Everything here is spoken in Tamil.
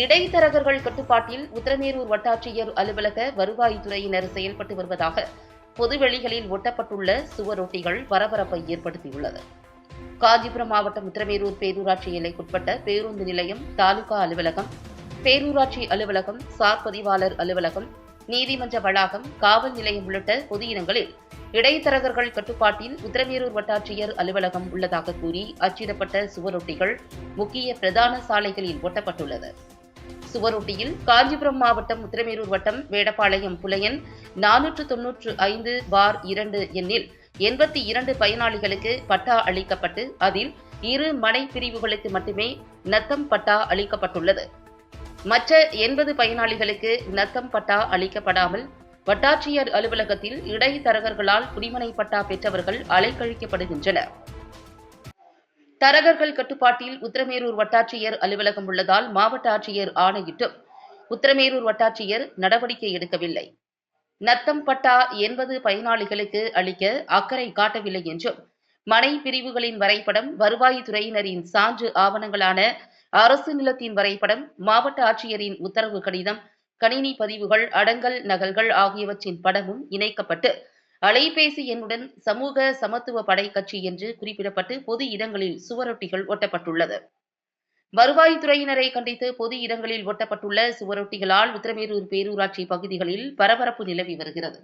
இடைத்தரகர்கள் கட்டுப்பாட்டில் உத்தரமேரூர் வட்டாட்சியர் அலுவலக வருவாய்த்துறையினர் செயல்பட்டு வருவதாக பொதுவெளிகளில் ஒட்டப்பட்டுள்ள சுவரொட்டிகள் பரபரப்பை ஏற்படுத்தியுள்ளது. காஞ்சிபுரம் மாவட்டம் உத்தரமேரூர் பேரூராட்சி எல்லைக்குட்பட்ட பேருந்து நிலையம் தாலுகா அலுவலகம் பேரூராட்சி அலுவலகம் சார் பதிவாளர் அலுவலகம் நீதிமன்ற வளாகம் காவல் நிலையம் உள்ளிட்ட பொது இடங்களில் இடைத்தரகர்கள் கட்டுப்பாட்டில் உத்தரமேரூர் வட்டாட்சியர் அலுவலகம் உள்ளதாக கூறி அச்சிடப்பட்ட சுவரொட்டிகள் முக்கிய பிரதான சாலைகளில் ஒட்டப்பட்டுள்ளது. சுவரொட்டியில் காஞ்சிபுரம் மாவட்டம் உத்திரமேரூர் வட்டம் வேடப்பாளையம் புலையன் நானூற்று தொன்னூற்று ஐந்து பார் இரண்டு எண்ணில் எண்பத்தி இரண்டு பயனாளிகளுக்கு பட்டா அளிக்கப்பட்டு அதில் இரு மனை பிரிவுகளுக்கு மட்டுமே நத்தம் பட்டா அளிக்கப்பட்டுள்ளது. மற்ற எண்பது பயனாளிகளுக்கு நத்தம் பட்டா அளிக்கப்படாமல் வட்டாட்சியர் அலுவலகத்தில் இடைத்தரகர்களால் குடிமனை பட்டா பெற்றவர்கள் அலைக்கழிக்கப்படுகின்றனர். தரகர்கள் கட்டுப்பாட்டில் உத்தரமேரூர் வட்டாட்சியர் அலுவலகம் உள்ளதால் மாவட்ட ஆட்சியர் ஆணையிட்டும் உத்தரமேரூர் வட்டாட்சியர் நடவடிக்கை எடுக்கவில்லை. நத்தம் பட்டா எண்பது பயனாளிகளுக்கு அளிக்க அக்கறை காட்டவில்லை என்றும் மனை பிரிவுகளின் வரைபடம் வருவாய்த்துறையினரின் சான்று ஆவணங்களான அரசு நிலத்தின் வரைபடம் மாவட்ட ஆட்சியரின் உத்தரவு கடிதம் கணினி பதிவுகள் அடங்கல் நகல்கள் ஆகியவற்றின் படமும் இணைக்கப்பட்டு அலைபேசி எண்ணுடன் சமூக சமத்துவ படை கட்சி என்று குறிப்பிடப்பட்டு பொது இடங்களில் சுவரொட்டிகள் ஒட்டப்பட்டுள்ளது. வருவாய்த்துறையினரை கண்டித்து பொது இடங்களில் ஒட்டப்பட்டுள்ள சுவரொட்டிகளால் உத்திரமேரூர் பேரூராட்சி பகுதிகளில் பரபரப்பு நிலவி வருகிறது.